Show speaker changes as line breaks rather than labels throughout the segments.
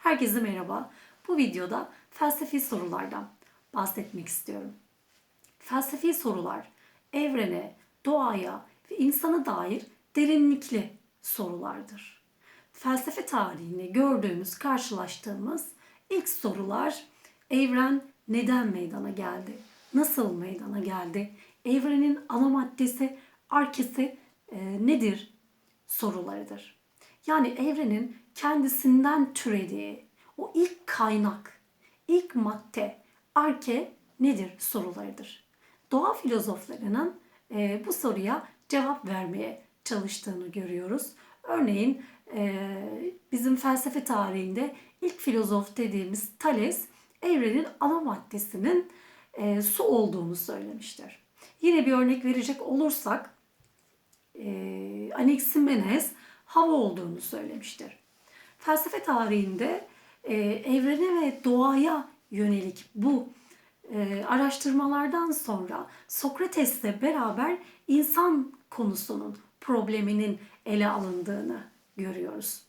Herkese merhaba. Bu videoda felsefi sorulardan bahsetmek istiyorum. Felsefi sorular evrene, doğaya ve insana dair derinlikli sorulardır. Felsefe tarihinde gördüğümüz, karşılaştığımız ilk sorular evren neden meydana geldi? Nasıl meydana geldi? Evrenin ana maddesi, arkesi e, nedir? sorularıdır. Yani evrenin kendisinden türediği o ilk kaynak, ilk madde, arke nedir sorularıdır. Doğa filozoflarının e, bu soruya cevap vermeye çalıştığını görüyoruz. Örneğin e, bizim felsefe tarihinde ilk filozof dediğimiz Thales evrenin ana maddesinin e, su olduğunu söylemiştir. Yine bir örnek verecek olursak e, Anaximenes hava olduğunu söylemiştir. Felsefe tarihinde e, evrene ve doğaya yönelik bu e, araştırmalardan sonra Sokrates'le beraber insan konusunun probleminin ele alındığını görüyoruz.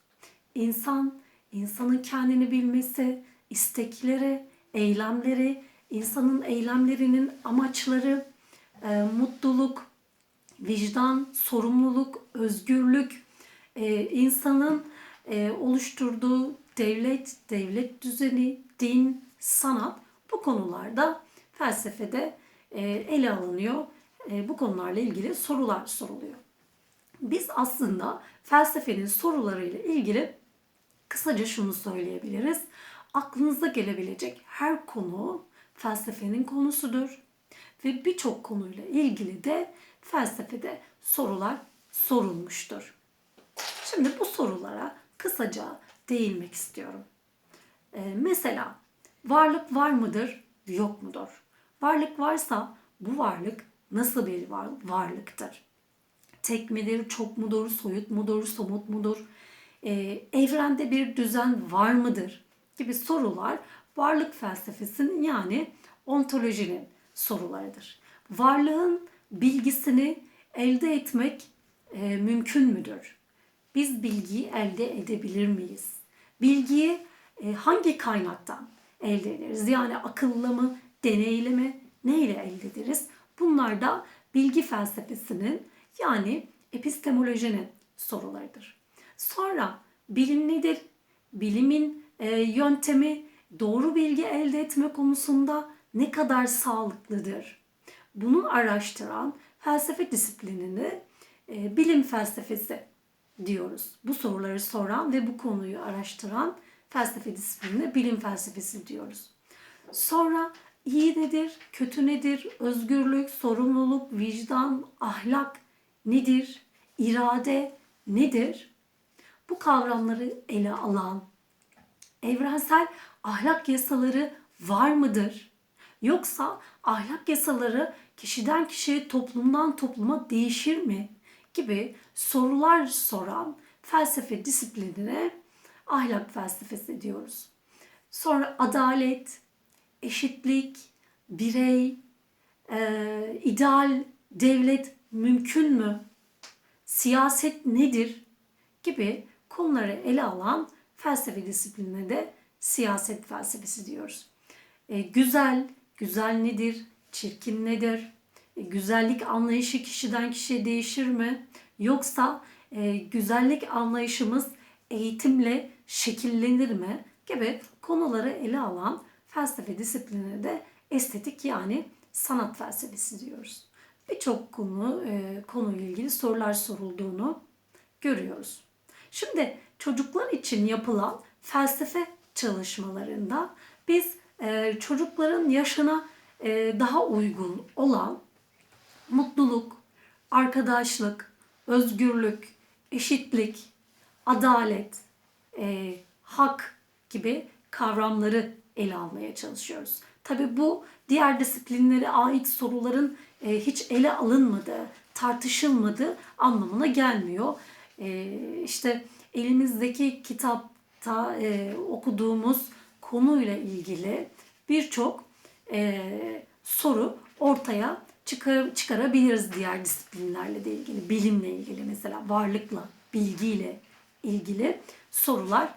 İnsan, insanın kendini bilmesi, istekleri, eylemleri, insanın eylemlerinin amaçları, e, mutluluk, vicdan, sorumluluk, özgürlük, e, insanın e, oluşturduğu devlet, devlet düzeni, din, sanat bu konularda felsefede e, ele alınıyor. E, bu konularla ilgili sorular soruluyor. Biz aslında felsefenin sorularıyla ilgili kısaca şunu söyleyebiliriz. Aklınıza gelebilecek her konu felsefenin konusudur. Ve birçok konuyla ilgili de felsefede sorular sorulmuştur. Şimdi bu sorulara kısaca değinmek istiyorum. Ee, mesela varlık var mıdır, yok mudur? Varlık varsa bu varlık nasıl bir var, varlıktır? Tek midir, çok mudur, soyut mudur, somut mudur? Ee, evrende bir düzen var mıdır? Gibi sorular varlık felsefesinin yani ontolojinin sorularıdır. Varlığın bilgisini elde etmek e, mümkün müdür? Biz bilgiyi elde edebilir miyiz? Bilgiyi e, hangi kaynaktan elde ederiz? Yani akılla mı, deneyle mi, neyle elde ederiz? Bunlar da bilgi felsefesinin yani epistemolojinin sorularıdır. Sonra bilim nedir? Bilimin e, yöntemi doğru bilgi elde etme konusunda ne kadar sağlıklıdır? Bunu araştıran felsefe disiplinini e, bilim felsefesi diyoruz. Bu soruları soran ve bu konuyu araştıran felsefe disiplinine bilim felsefesi diyoruz. Sonra iyi nedir, kötü nedir, özgürlük, sorumluluk, vicdan, ahlak nedir, irade nedir? Bu kavramları ele alan evrensel ahlak yasaları var mıdır? Yoksa ahlak yasaları kişiden kişiye, toplumdan topluma değişir mi? Gibi sorular soran felsefe disiplinine ahlak felsefesi diyoruz. Sonra adalet, eşitlik, birey, e, ideal devlet mümkün mü? Siyaset nedir? gibi konuları ele alan felsefe disiplinine de siyaset felsefesi diyoruz. E, güzel, güzel nedir? Çirkin nedir? E, güzellik anlayışı kişiden kişiye değişir mi? Yoksa e, güzellik anlayışımız eğitimle şekillenir mi? Gibi konuları ele alan felsefe disiplinine de estetik yani sanat felsefesi diyoruz. Birçok konu e, konuyla ilgili sorular sorulduğunu görüyoruz. Şimdi çocuklar için yapılan felsefe çalışmalarında biz e, çocukların yaşına e, daha uygun olan mutluluk, arkadaşlık, özgürlük, eşitlik, adalet, e, hak gibi kavramları ele almaya çalışıyoruz. Tabi bu diğer disiplinlere ait soruların e, hiç ele alınmadığı, tartışılmadığı anlamına gelmiyor. E, işte elimizdeki kitapta e, okuduğumuz konuyla ilgili birçok e, soru ortaya çıkar, çıkarabiliriz diğer disiplinlerle de ilgili. Bilimle ilgili mesela varlıkla, bilgiyle ilgili sorular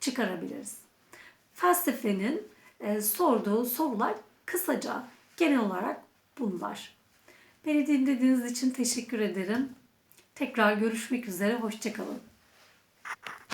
çıkarabiliriz. felsefenin e, sorduğu sorular kısaca genel olarak bunlar. Beni dinlediğiniz için teşekkür ederim. Tekrar görüşmek üzere, hoşçakalın.